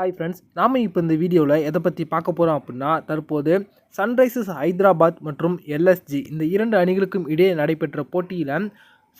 Hi friends நாம் இப்போ இந்த வீடியோவில் எதை பற்றி பார்க்க போகிறோம் அப்படின்னா தற்போது சன்ரைசர்ஸ் ஹைதராபாத் மற்றும் எல்எஸ்ஜி இந்த இரண்டு அணிகளுக்கும் இடையே நடைபெற்ற போட்டியில்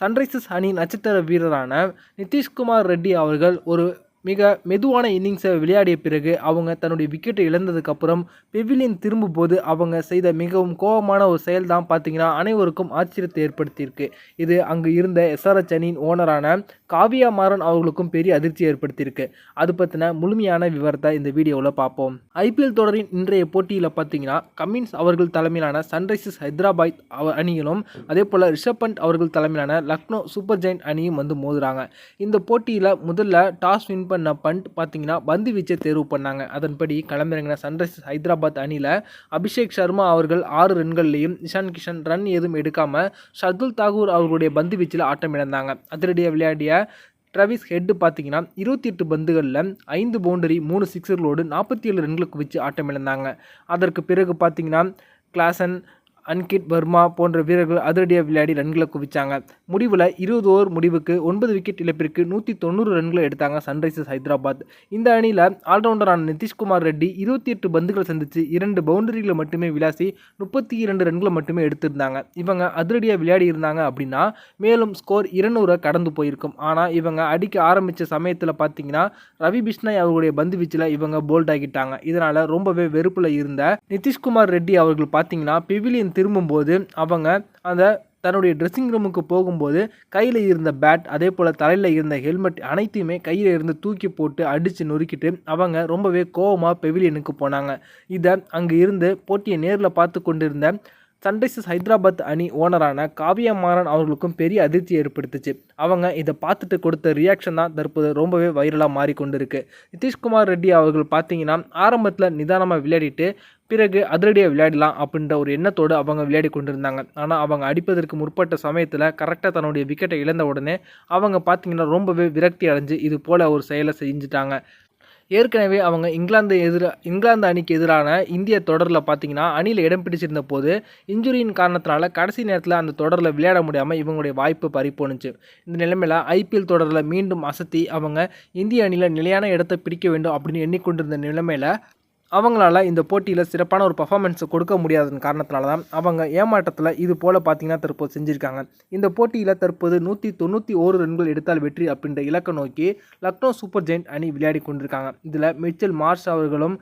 சன்ரைசர்ஸ் அணி நட்சத்திர வீரரான நிதிஷ்குமார் ரெட்டி அவர்கள் ஒரு மிக மெதுவான இன்னிங்ஸை விளையாடிய பிறகு அவங்க தன்னுடைய விக்கெட்டை இழந்ததுக்கப்புறம் பெவிலியன் திரும்பும்போது அவங்க செய்த மிகவும் கோபமான ஒரு செயல் தான் பார்த்தீங்கன்னா அனைவருக்கும் ஆச்சரியத்தை ஏற்படுத்தியிருக்கு. இது அங்கு இருந்த எஸ்ஆர்எச் அணியின் ஓனரான காவியா மாறன் அவர்களுக்கும் பெரிய அதிர்ச்சி ஏற்படுத்தியிருக்கு. அது பற்றின முழுமையான விவரத்தை இந்த வீடியோவில் பார்ப்போம். ஐபிஎல் தொடரின் இன்றைய போட்டியில் பார்த்தீங்கன்னா கமின்ஸ் அவர்கள் தலைமையிலான சன்ரைசர்ஸ் ஹைதராபாத் அணியிலும் அதே போல் ரிஷப் பண்ட் அவர்கள் தலைமையிலான லக்னோ சூப்பர் ஜெயின் அணியும் வந்து மோதுறாங்க. இந்த போட்டியில் முதல்ல டாஸ் வின் பண்ண பண்ட் பார்த்தீங்கன்னா பந்து வீச்சை தேர்வு பண்ணாங்க. அதன்படி களமிறங்கின சன்ரைசர்ஸ் ஹைதராபாத் அணியில் அபிஷேக் சர்மா அவர்கள் ஆறு ரன்கள்லையும் இஷான் கிஷன் ரன் எதுவும் எடுக்காமல் ஷர்துல் தாகூர் அவர்களுடைய பந்து வீச்சில் ஆட்டம் இழந்தாங்க. அதிரடியாக விளையாடிய ட்ரவிஸ் ஹெட்டு பார்த்தீங்கன்னா இருபத்தி எட்டு பந்துகளில் ஐந்து பவுண்டரி மூணு சிக்ஸர்களோடு நாற்பத்தி ஏழு ரன்களுக்கு வச்சு ஆட்டம் இழந்தாங்க. அதற்கு பிறகு பார்த்தீங்கன்னா கிளாசன் அன்கிட் வர்மா போன்ற வீரர்கள் அதிரடியாக விளையாடி ரன்களை குவிச்சாங்க. முடிவில் இருபது ஓவர் முடிவுக்கு ஒன்பது விக்கெட் இழப்பிற்கு நூற்றி தொண்ணூறு ரன்களை எடுத்தாங்க சன்ரைசர்ஸ் ஹைதராபாத். இந்த அணியில் ஆல்ரவுண்டரான நிதிஷ்குமார் ரெட்டி இருபத்தி எட்டு பந்துகளை சந்தித்து இரண்டு பவுண்டரிகளை மட்டுமே விளாசி முப்பத்தி இரண்டு ரன்களை மட்டுமே எடுத்திருந்தாங்க. இவங்க அதிரடியாக விளையாடி இருந்தாங்க அப்படின்னா மேலும் ஸ்கோர் இருநூறை கடந்து போயிருக்கும். ஆனால் இவங்க அடிக்க ஆரம்பித்த சமயத்தில் பார்த்தீங்கன்னா ரவி பிஷ்ணாய் அவர்களுடைய பந்து வீச்சில் இவங்க போல்ட் ஆகிட்டாங்க. இதனால் ரொம்பவே வெறுப்பில் இருந்த நிதிஷ்குமார் ரெட்டி அவர்கள் பார்த்தீங்கன்னா பிவிலியன் திரும்பும்போது அவங்க அந்த தன்னுடைய ட்ரெஸ்ஸிங் ரூமுக்கு போகும்போது கையில் இருந்த பேட் அதே போல் தலையில் இருந்த ஹெல்மெட் அனைத்தையுமே கையில் இருந்து தூக்கி போட்டு அடித்து நொறுக்கிட்டு அவங்க ரொம்பவே கோவமாக பெவிலியனுக்கு போனாங்க. இதை அங்கே இருந்து போட்டியை நேரில் பார்த்து கொண்டிருந்த சன்ரைசர்ஸ் ஹைதராபாத் அணி ஓனரான காவியா மாறன் அவர்களுக்கும் பெரிய அதிர்ச்சி ஏற்படுத்துச்சு. அவங்க இதை பார்த்துட்டு கொடுத்த ரியாக்ஷன் தான் தற்போது ரொம்பவே வைரலாக மாறிக்கொண்டிருக்கு. நிதிஷ்குமார் ரெட்டி அவர்கள் பார்த்தீங்கன்னா ஆரம்பத்தில் நிதானமாக விளையாடிட்டு பிறகு அதிரடியாக விளையாடலாம் அப்படின்ற ஒரு எண்ணத்தோடு அவங்க விளையாடி கொண்டிருந்தாங்க. ஆனால் அவங்க அடிப்பதற்கு முற்பட்ட சமயத்தில் கரெக்டாக தன்னுடைய விக்கெட்டை இழந்த உடனே அவங்க பார்த்தீங்கன்னா ரொம்பவே விரக்தி அடைஞ்சு இது போல் ஒரு செயலை செஞ்சுட்டாங்க. ஏற்கனவே அவங்க இங்கிலாந்து எதிராக இங்கிலாந்து அணிக்கு எதிரான இந்திய தொடரில் பார்த்தீங்கன்னா அணியில் இடம் பிடிச்சிருந்த போது இன்ஜுரியின் காரணத்தினால கடைசி நேரத்தில் அந்த தொடரில் விளையாட முடியாமல் இவங்களுடைய வாய்ப்பு பறிப்போனுச்சு இந்த நிலைமையில் ஐபிஎல் தொடரில் மீண்டும் அசத்தி அவங்க இந்திய அணியில் நிலையான இடத்தை பிடிக்க வேண்டும் அப்படின்னு எண்ணிக்கொண்டிருந்த நிலைமையில் அவங்களால இந்த போட்டியில் சிறப்பான ஒரு பர்ஃபார்மன்ஸை கொடுக்க முடியாதன் காரணத்தினால தான் அவங்க ஏமாற்றத்தில் இது போல் பார்த்திங்கன்னா தற்போது செஞ்சுருக்காங்க. இந்த போட்டியில் தற்போது நூற்றி தொண்ணூற்றி ஓரு ரன்கள் எடுத்தால் வெற்றி அப்படின்ற இலக்கை நோக்கி லக்னோ சூப்பர் ஜெயின்ட் அணி விளையாடி கொண்டிருக்காங்க. இதில் மிச்சல் மார்ஷ் அவர்களும்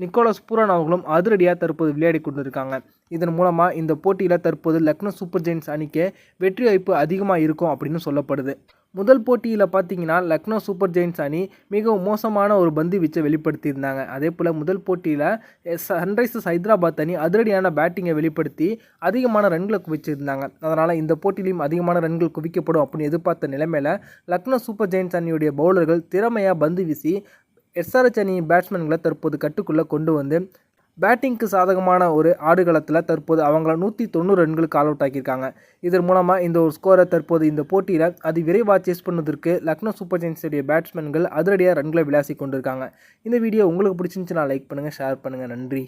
நிக்கோலஸ் பூரான் அவர்களும் அதிரடியாக தற்போது விளையாடி கொண்டிருக்காங்க. இதன் மூலமாக இந்த போட்டியில் தற்போது லக்னோ சூப்பர் ஜெயின்ஸ் அணிக்கு வெற்றி வாய்ப்பு அதிகமாக இருக்கும் அப்படின்னு சொல்லப்படுது. முதல் போட்டியில் பார்த்தீங்கன்னா லக்னோ சூப்பர் ஜெயின்ஸ் அணி மிகவும் மோசமான ஒரு பந்து வீச்சை வெளிப்படுத்தியிருந்தாங்க. அதே போல் முதல் போட்டியில் சன்ரைசர்ஸ் ஹைதராபாத் அணி அதிரடியான பேட்டிங்கை வெளிப்படுத்தி அதிகமான ரன்களை குவிச்சிருந்தாங்க. அதனால் இந்த போட்டியிலையும் அதிகமான ரன்கள் குவிக்கப்படும் அப்படின்னு எதிர்பார்த்த நிலைமையில் லக்னோ சூப்பர் ஜெயின்ஸ் அணியுடைய பவுலர்கள் திறமையாக பந்து வீசி எஸ்ஆர்எச் அணியின் பேட்ஸ்மேன்களை தற்போது கட்டுக்குள்ளே கொண்டு வந்து பேட்டிங்க்கு சாதகமான ஒரு ஆடுகளத்தில் தற்போது அவங்கள நூற்றி தொண்ணூறு ரன்களுக்கு ஆல் அவுட் ஆக்கியிருக்காங்க. இதன் மூலமாக இந்த ஒரு ஸ்கோரை தற்போது இந்த போட்டியில் அது விரைவாக சேஸ் பண்ணதற்கு லக்னோ சூப்பர் ஜெயின்ஸுடைய பேட்ஸ்மேன்கள் அதிரடியாக ரன்களை விளாசி கொண்டிருக்காங்க. இந்த வீடியோ உங்களுக்கு பிடிச்சிருந்துச்சுன்னா லைக் பண்ணுங்கள் ஷேர் பண்ணுங்கள் நன்றி.